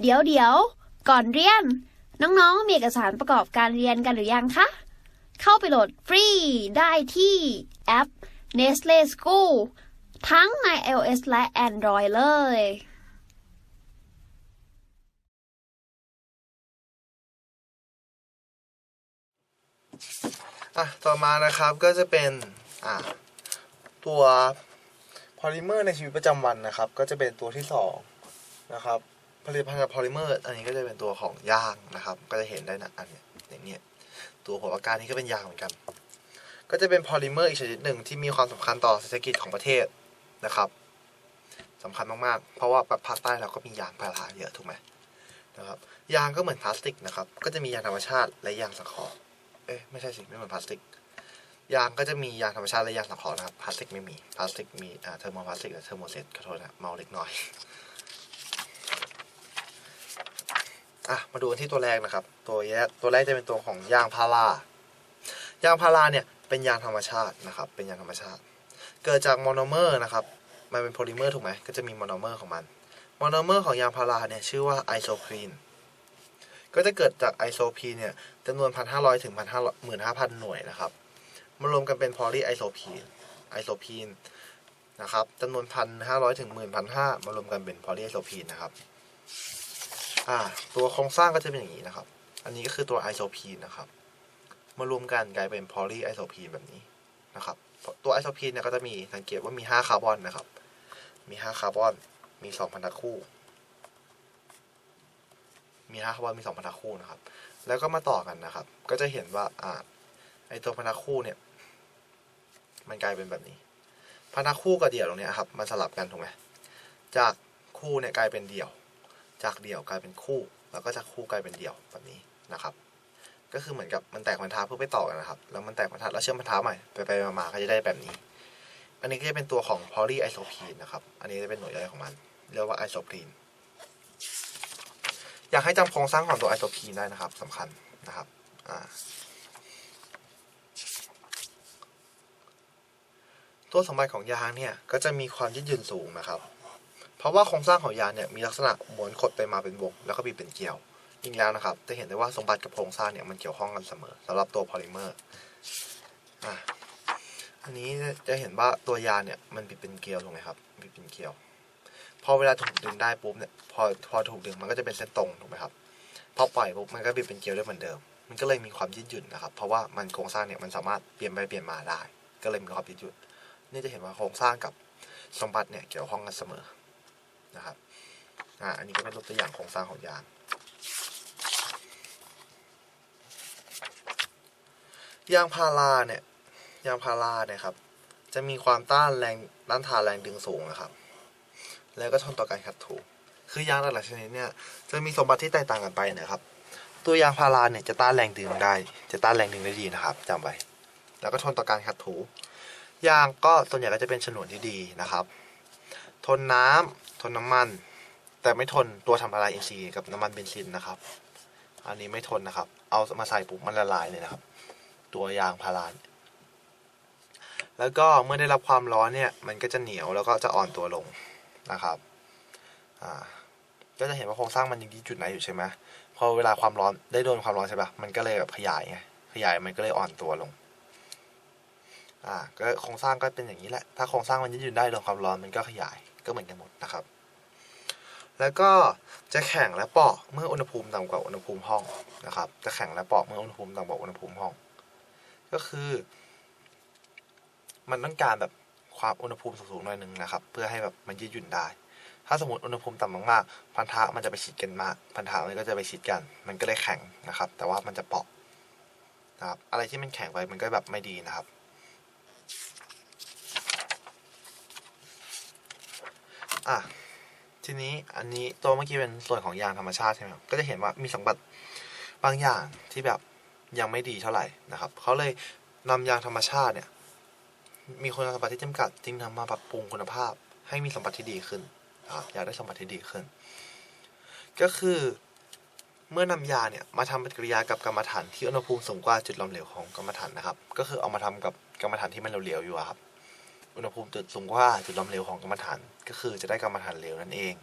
เดี๋ยวเดี๋ยวก่อนเรียน น้องๆ มีเอกสารประกอบการเรียนกันหรือยังคะ เข้าไปโหลดฟรีได้ที่แอป Nestle School ทั้งใน iOS และ Android เลยอะต่อมานะครับก็จะเป็นอ่าตัวพอลิเมอร์ในชีวิตประจำวันนะครับ ก็จะเป็นตัวที่สองนะครับ ผลิตภัณฑ์จากพอลิเมอร์ อันนี้ก็จะเป็นตัวของยางนะครับ ก็จะเห็นได้นะอันเนี้ยอย่างเงี้ยตัวหัวปากกานี้ก็เป็นยางเหมือนกัน ก็จะเป็นพอลิเมอร์อีกชนิดหนึ่งที่มีความสำคัญต่อเศรษฐกิจของประเทศนะครับสำคัญมากๆ เพราะว่าแบบภาคใต้เราก็มียางพาราเยอะถูกไหมนะครับยางก็เหมือนพลาสติกนะครับ ก็จะมียางธรรมชาติและยางสังเคราะห์เอ๊ะไม่ใช่สิไม่เหมือนพลาสติก ยางก็จะมียางธรรมชาติและยางสังเคราะห์นะครับพลาสติกไม่มีพลาสติกมีอ่าเทอร์โมพลาสติกและเทอร์โมเซตขอโทษนะเมาเล็กน้อย อะมาดูกันที่ตัวแรกนะครับ ตัวแรกตัวแรกจะเป็นตัวของยางพารายางพาราเนี่ยเป็นยางธรรมชาตินะครับ เป็นยางธรรมชาติ เกิดจากโมโนเมอร์นะครับ มันเป็นโพลิเมอร์ถูกไหมก็จะมีโมโนเมอร์ของมันโมโนเมอร์ของยางพาราเนี่ยชื่อว่าไอโซพรีนก็จะเกิดจากไอโซพีนเนี่ยจำนวน 1,500 ถึง 15,000 หน่วยนะครับมารวมกันเป็นพอลีไอโซพีนไอโซพีนนะครับจำนวน 1,500 ถึง11,500มารวมกันเป็นพอลีไอโซพีนนะครับ อ่าตัวโครงสร้างก็จะเป็นอย่างนี้นะครับ อันนี้ก็คือตัวไอโซพีนนะครับ มารวมกันกลายเป็นพอลีไอโซพีนแบบนี้นะครับ ตัวไอโซพีนเนี่ยก็จะมีสังเกตว่ามี 5 คาร์บอนนะครับ มี 5 คาร์บอน มี 2 พันธะคู่ มี 5 คาร์บอน มี 2 พันธะคู่นะครับ แล้วก็มาต่อกันนะครับ ก็จะเห็นว่าอ่าไอตัวพันธะคู่เนี่ย มันกลายเป็นแบบนี้ พันธะคู่กับเดี่ยวตรงเนี้ยครับ มันสลับกันถูกไหมจากคู่เนี่ยกลายเป็นเดี่ยว จากเดี่ยวกลายเป็นคู่ แล้วก็จากคู่กลายเป็นเดี่ยวแบบนี้นะครับ ก็คือเหมือนกับมันแตกพันธะเพื่อไปต่อกันนะครับ แล้วมันแตกพันธะแล้วเชื่อมพันธะใหม่ไปไปๆมาๆก็จะได้แบบนี้ อันนี้ก็จะเป็นตัวของพอลีไอโซพีนนะครับ อันนี้จะเป็นหน่วยย่อยของมัน เรียกว่าไอโซพีนอยากให้จำโครงสร้างของตัวไอโซพีนได้นะครับสำคัญนะครับอ่าตัวสมบัติของยางเนี่ยก็จะมีความยืดหยุ่นสูงนะครับ ราะว่าโครงสร้างของยางเนี่ยมีลักษณะม้วนขดไปมาเป็นวง แล้วก็บีบเป็นเกลียวจริงแล้วนะครับจะเห็นได้ว่าสมบัติกับโครงสร้างเนี่ยมันเกี่ยวข้องกันเสมอสำหรับตัวพอลิเมอร์อะอันนี้จะเห็นว่าตัวยางเนี่ยมันบีบเป็นเกลียวถูกไหมครับบีบเป็นเกลียว พอเวลาถูกดึงได้ปุ๊บเนี่ยพอพอถูกดึงมันก็จะเป็นเส้นตรงถูกไหมครับพอปล่อยปุ๊บมันก็บีบเป็นเกลียวได้เหมือนเดิม มันก็เลยมีความยืดหยุ่นนะครับ เพราะว่ามันโครงสร้างเนี่ยมันสามารถเปลี่ยนไปเปลี่ยนมาได้ ก็เลยมีความยืดหยุ่นนี่จะเห็นว่าโครงสร้างกับสมบัติเนี่ยเกี่ยวข้องกันเสมอ นะครับอ่าอันนี้ก็เป็นตัวอย่างโครงสร้างของยางยางพาราเนี่ยยางพาราเนี่ยครับ จะมีความต้านแรงต้านทานแรงดึงสูงนะครับ แล้วก็ทนต่อการขัดถูคือยางหลายชนิดเนี่ยจะมีสมบัติที่แตกต่างกันไปนะครับ ตัวยางพาราเนี่ยจะต้านแรงดึงได้ จะต้านแรงดึงได้ดีนะครับจำไว้ แล้วก็ทนต่อการขัดถูยางก็ส่วนใหญ่ก็จะเป็นฉนวนที่ดีนะครับ ทนน้ำท นน้ำมัน แต่ไม่ทนตัวทำละลายอินทรีกับน้ำมันเบนซินนะครับ อันนี้ไม่ทนนะครับ เอามาใส่ปุ๊บมันละลายเลยนะครับ ตัวยางพาราแล้วก็เมื่อได้รับความร้อนเนี่ย มันก็จะเหนียวแล้วก็จะอ่อนตัวลงนะครับอ่าก็จะเห็นว่าโครงสร้างมันยังดีจุดไหนอยู่ใช่ไหมพอเวลาความร้อนได้โดนความร้อนใช่ปะมันก็เลยแบบขยายไงขยายมันก็เลยอ่อนตัวลงอ่าก็โครงสร้างก็เป็นอย่างนี้แหละ ถ้าโครงสร้างมันยืดหยุ่นได้โดนความร้อนมันก็ขยายก็เหมือนกันหมดนะครับ แล้วก็จะแข็งและเปราะเมื่ออุณหภูมิต่ำกว่าอุณหภูมิห้องนะครับ จะแข็งและเปราะเมื่ออุณหภูมิต่ำกว่าอุณหภูมิห้อง ก็คือ มันต้องการแบบความอุณหภูมิสูงๆหน่อยหนึ่งนะครับ เพื่อให้แบบมันยืดหยุ่นได้ ถ้าสมมติอุณหภูมิต่ำมากๆพันธะมันจะไปชิดกันมาก พันธะมันก็จะไปชิดกัน มันก็เลยแข็งนะครับ แต่ว่ามันจะเปราะนะครับ อะไรที่มันแข็งไปมันก็แบบไม่ดีนะครับอะ ทีนี้อันนี้ตัวเมื่อกี้เป็นส่วนของยางธรรมชาติใช่ไหมครับก็จะเห็นว่ามีสมบัติบางอย่างที่แบบยังไม่ดีเท่าไหร่นะครับเขาเลยนำยางธรรมชาติเนี่ย มีคุณสมบัติที่จำกัดจึงนำมาปรับปรุงคุณภาพ ให้มีสมบัติที่ดีขึ้นนะครับอยากได้สมบัติที่ดีขึ้น ก็คือเมื่อนำยาเนี่ยมาทำปฏิกิริยากับกรรมฐานที่อุณหภูมิสูงกว่าจุดหลอมเหลวของกรรมฐานนะครับ ก็คือเอามาทำกับกรรมฐานที่มันเหลวๆอยู่ครับ อุณหภูมิจุดสูงกว่าจุดลอมเหลวของกรรมฐานก็คือจะได้กรรมฐานเหลวนั่นเอง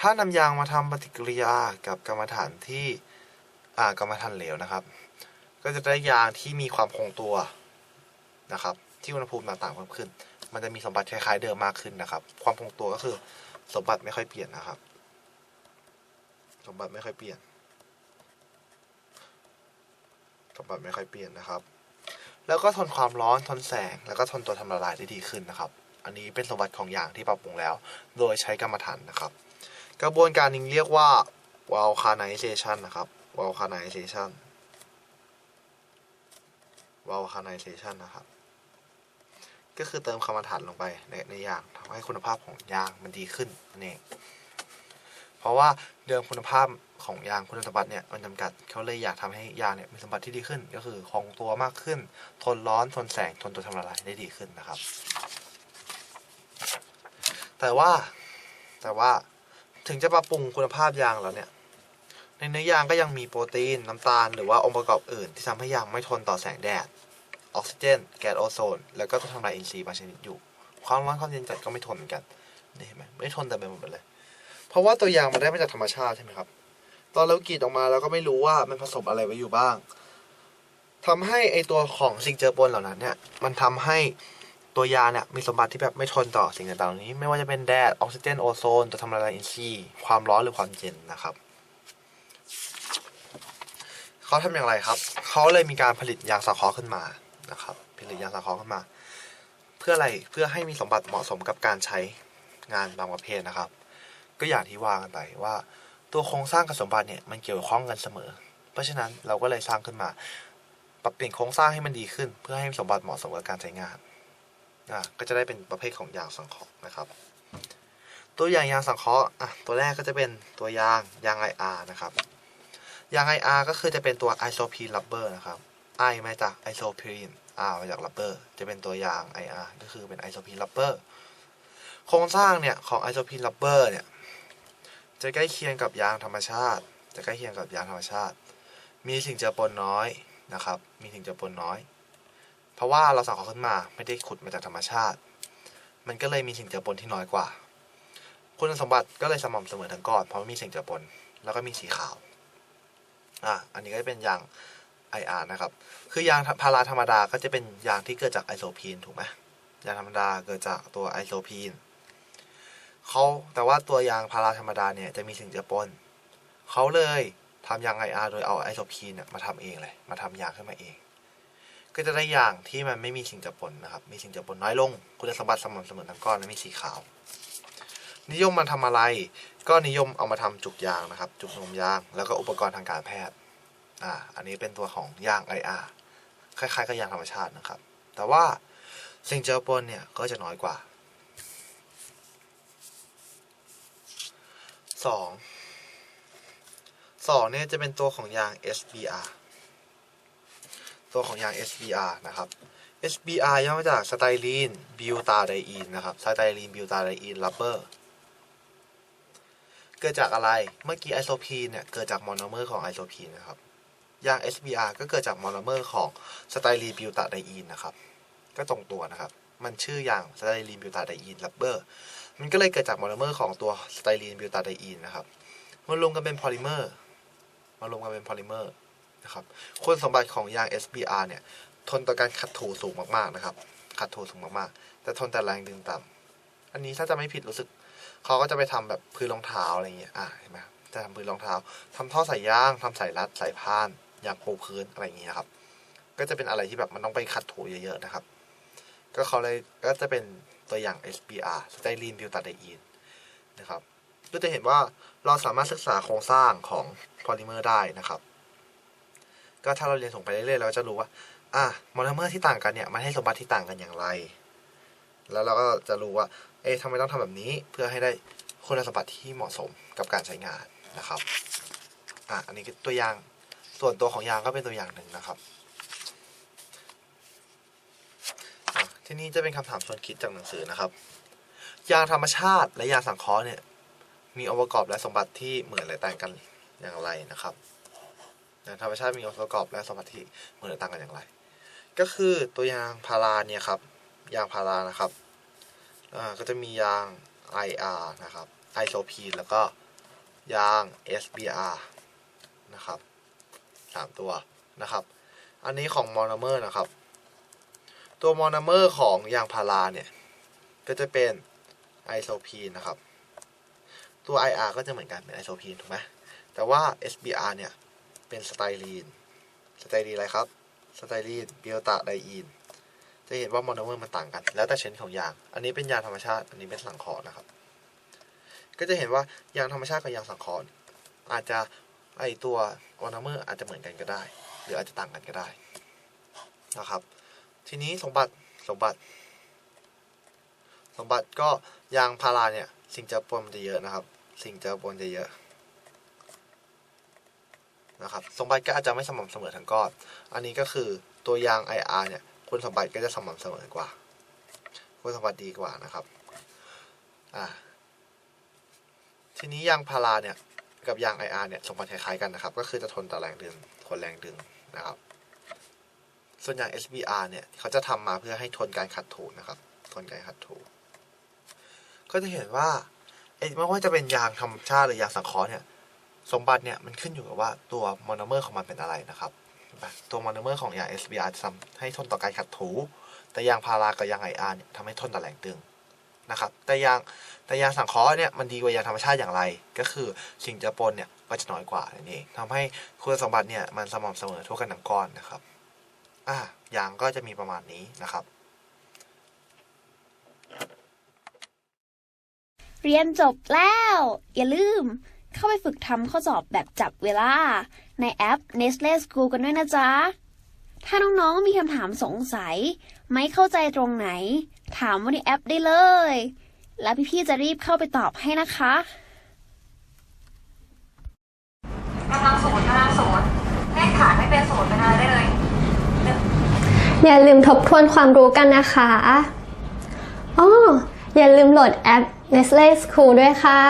ถ้านำยางมาทำปฏิกิริยากับกรรมฐานที่อ่ากรรมฐานเหลวนะครับ ก็จะได้ยางที่มีความคงตัวนะครับ ที่อุณหภูมิต่างๆเพิ่มขึ้น มันจะมีสมบัติคล้ายๆเดิมมากขึ้นนะครับ ความคงตัวก็คือสมบัติไม่ค่อยเปลี่ยนนะครับ สมบัติไม่ค่อยเปลี่ยน สมบัติไม่ค่อยเปลี่ยนนะครับ แล้วก็ทนความร้อนทนแสง แล้วก็ทนตัวทำละลายได้ดีขึ้นนะครับ อันนี้เป็นสมบัติของยางที่ปรับปรุงแล้ว โดยใช้กรรมฐานนะครับ กระบวนการนี้เรียกว่า vulcanization นะครับ vulcanization vulcanization นะครับ ก็คือเติมกรรมฐานลงไปในในยางทำให้คุณภาพของยางมันดีขึ้นนั่นเองเพราะว่าเดิมคุณภาพ ของยางคุณสมบัติเนี่ยมันจำกัดเขาเลยอยากทำให้ยางเนี่ยมีสมบัติที่ดีขึ้น ก็คือคงตัวมากขึ้น ทนร้อนทนแสงทนตัวทำละลายได้ดีขึ้นนะครับ แต่ว่าแต่ว่าถึงจะปรับปรุงคุณภาพยางแล้วเนี่ยในเนื้อยางก็ยังมีโปรตีนน้ำตาลหรือว่าองค์ประกอบอื่น ที่ทำให้ยางไม่ทนต่อแสงแดด ออกซิเจน แก๊สโอโซน แล้วก็ตัวทำลายอินทรีย์บางชนิดอยู่ ความร้อนความเย็นจัดก็ไม่ทนเหมือนกันนี่เห็นไหมไม่ทนแต่ไปหมดเลย เพราะว่าตัวยางมันได้มาจากธรรมชาติใช่ไหมครับ ตอนเรากรีดออกมาเราก็ไม่รู้ว่ามันผสมอะไรไว้อยู่บ้างทำให้ไอตัวของสิ่งเจือปนเหล่านั้นเนี่ย มันทำให้ตัวยาเนี่ยมีสมบัติที่แบบไม่ทนต่อสิ่งต่างๆเหล่านี้ ไม่ว่าจะเป็นแดดออกซิเจนโอโซนตัวทำลายอินทรีย์ความร้อนหรือความเย็นนะครับเขาทำอย่างไรครับ เขาเลยมีการผลิตยางสังเคราะห์ขึ้นมานะครับผลิตยางสังเคราะห์ขึ้นมา เพื่ออะไรเพื่อให้มีสมบัติเหมาะสมกับการใช้งานบางประเภทนะครับ ก็อย่างที่ว่ากันไปว่า ตัวโครงสร้างกับสมบัติเนี่ยมันเกี่ยวข้องกันเสมอ เพราะฉะนั้นเราก็เลยสร้างขึ้นมา ปรับเปลี่ยนโครงสร้างให้มันดีขึ้น เพื่อให้สมบัติเหมาะสมกับการใช้งานอะก็จะได้เป็นประเภทของยางสังเคราะห์นะครับ ตัวอย่างยางสังเคราะห์อะตัวแรกก็จะเป็นตัวยางยาง IR นะครับยาง IR ก็คือจะเป็นตัว isoprene rubber นะครับ I มาจาก isoprene R มาจาก rubber จะเป็นตัวยาง IR ก็คือเป็น isoprene rubber โครงสร้างเนี่ยของ isoprene rubber เนี่ย จะใกล้เคียงกับยางธรรมชาติ จะใกล้เคียงกับยางธรรมชาติ มีสิ่งเจือปนน้อยนะครับ มีสิ่งเจือปนน้อย เพราะว่าเราสังเคราะห์ขึ้นมาไม่ได้ขุดมาจากธรรมชาติ มันก็เลยมีสิ่งเจือปนที่น้อยกว่า คุณสมบัติก็เลยสม่ำเสมอทั้งก้อนเพราะมีสิ่งเจือปนแล้วก็มีสีขาวอะอันนี้ก็จะเป็นยาง IR นะครับ คือยางพาราธรรมดาก็จะเป็นยางที่เกิดจากไอโซพีนถูกไหมยางธรรมดาเกิดจากตัวไอโซพีน เขาแต่ว่าตัวยางพาราธรรมดาเนี่ยจะมีสิ่งเจือปนเขาเลยทำยาง IR โดยเอาไอโซพีนมาทำเองเลย มาทำยางขึ้นมาเอง ก็จะได้ยางที่มันไม่มีสิ่งเจือปนนะครับ มีสิ่งเจือปนน้อยลง คุณสมบัติสม่ำเสมอทั้งก้อนและมีสีขาว นิยมมาทำอะไร ก็นิยมเอามาทำจุกยางนะครับ จุกนมยาง แล้วก็อุปกรณ์ทางการแพทย์ อ่า อันนี้เป็นตัวของยาง IR คล้ายๆกับยางธรรมชาตินะครับ แต่ว่าสิ่งเจือปนเนี่ยก็จะน้อยกว่า สองสองเนี่ยจะเป็นตัวของยาง SBR ตัวของยาง SBR นะครับ SBR ย่อมาจากสไตรีนบิวตาไดอีนนะครับสไตรีนบิวตาไดอีนรับเบอร์เกิดจากอะไร เมื่อกี้ไอโซพีนเนี่ยเกิดจากมอนเมอร์ของไอโซพีนนะครับ ยาง SBR ก็เกิดจากมอนเมอร์ของสไตรีนบิวตาไดอีนนะครับ ก็ตรงตัวนะครับ มันชื่อยางสไตรีนบิวตาไดอีนรับเบอร์ มันก็เลยเกิดจากมอนเมอร์ของตัวสไตรีนบิวตาไดอีนนะครับมารวมกันเป็นพอลิเมอร์มารวมกันเป็นพอลิเมอร์นะครับคุณสมบัติของยาง SBR เนี่ย ทนต่อการขัดถูสูงมากๆนะครับ ขัดถูสูงมากๆ แต่ทนแต่แรงดึงต่ำอันนี้ถ้าจะไม่ผิดรู้สึก เขาก็จะไปทำแบบพื้นรองเท้าอะไรเงี้ยอ่าเห็นไหมครับจะทำพื้นรองเท้าทำท่อสายยางทำสายรัดสายพานยางปูพื้นอะไรอย่างเงี้ยครับ ก็จะเป็นอะไรที่แบบมันต้องไปขัดถูเยอะๆนะครับ ก็เขาเลยก็จะเป็น ตัวอย่าง SBR สไตรีนบิวตาไดอีนนะครับ ก็จะเห็นว่าเราสามารถศึกษาโครงสร้างของพอลิเมอร์ได้นะครับ ก็ถ้าเราเรียนส่งไปเรื่อยๆเราจะรู้ว่าอะโมโนเมอร์ที่ต่างกันเนี่ยมันให้สมบัติที่ต่างกันอย่างไร แล้วเราก็จะรู้ว่า เอ๊ะทำไมต้องทำแบบนี้เพื่อให้ได้คุณสมบัติที่เหมาะสมกับการใช้งานนะครับ อะ อันนี้ตัวอย่าง ส่วนตัวของยางก็เป็นตัวอย่างหนึ่งนะครับอะ ที่นี่จะเป็นคำถามชวนคิดจากหนังสือนะครับ ยางธรรมชาติและยางสังเคราะห์เนี่ย มีองค์ประกอบและสมบัติที่เหมือนหรือต่างกันอย่างไรนะครับยางธรรมชาติมีองค์ประกอบและสมบัติที่เหมือนหรือต่างกันอย่างไร ก็คือตัวยางพาราเนี่ยครับ ยางพารานะครับอ่าก็จะมียาง IR นะครับไอโซพีนแล้วก็ยาง SBR นะครับสามตัวนะครับ อันนี้ของมอนเมอร์นะครับ ตัวมอนเมอร์ของยางพาราเนี่ย ก็จะเป็นไอโซพีนนะครับ ตัว IR ก็จะเหมือนกันเป็นไอโซพีนถูกไหมแต่ว่า SBR เนี่ย เป็นสไตรีน สไตรีนอะไรครับ สไตรีนเบียตาไดอีน จะเห็นว่ามอนเมอร์มันต่างกัน แล้วแต่ชนิดของยาง อันนี้เป็นยางธรรมชาติ อันนี้เป็นสังเคราะห์นะครับ ก็จะเห็นว่ายางธรรมชาติกับยางสังเคราะห์อาจจะไอตัวมอนเมอร์อาจจะเหมือนกันก็ได้ หรืออาจจะต่างกันก็ได้นะครับ ทีนี้สมบัติสมบัติ สมบัติก็ยางพาราเนี่ย สิ่งเจือปนมันจะเยอะนะครับ สิ่งเจือปนจะเยอะนะครับสมบัติก็อาจจะไม่สม่ำเสมอทั้งก้อน อันนี้ก็คือตัวยาง IR เนี่ยคุณสมบัติก็จะสม่ำเสมอกว่า คุณสมบัติดีกว่านะครับอ่าทีนี้ยางพาราเนี่ยกับยาง IR เนี่ยสมบัติคล้ายๆกันนะครับ ก็คือจะทนต่อแรงดึงทนแรงดึงนะครับ ส่วนอย่าง SBR เนี่ยเขาจะทำมาเพื่อให้ทนการขัดถูนะครับ ทนการขัดถู ก็จะเห็นว่าไม่ว่าจะเป็นยางธรรมชาติหรือยางสังเคราะห์เนี่ย สมบัติเนี่ยมันขึ้นอยู่กับว่าตัวโมอนเมอร์ของมันเป็นอะไรนะครับตัวโมอนเมอร์ของยาง SBR จะทำให้ทนต่อการขัดถู แต่ยางพารากับยาง IR เนี่ยทำให้ทนต่อแรงดึงนะครับ แต่ยางแต่ยางสังเคราะห์เนี่ยมันดีกว่ายางธรรมชาติอย่างไร ก็คือสิ่งเจือปนเนี่ยก็จะน้อยกว่านั่นเองทำให้คุณสมบัติเนี่ยมันสม่ำเสมอทั่วกันทั้งก้อนนะครับ อ่ายางก็จะมีประมาณนี้นะครับ เรียนจบแล้ว อย่าลืมเข้าไปฝึกทำข้อสอบแบบจับเวลา ในแอป Nestle School กันด้วยนะจ๊ะ ถ้าน้องๆมีคำถามสงสัย ไม่เข้าใจตรงไหน ถามว่าในแอปได้เลย แล้วพี่ๆจะรีบเข้าไปตอบให้นะคะกำลังศูนย์กำลังศูนย์เลขฐานไม่เป็นศูนย์เป็นอะไรได้เลย อย่าลืมทบทวนความรู้กันนะคะอ๋ออย่าลืมโหลดแอป Nestle School ด้วยค่ะ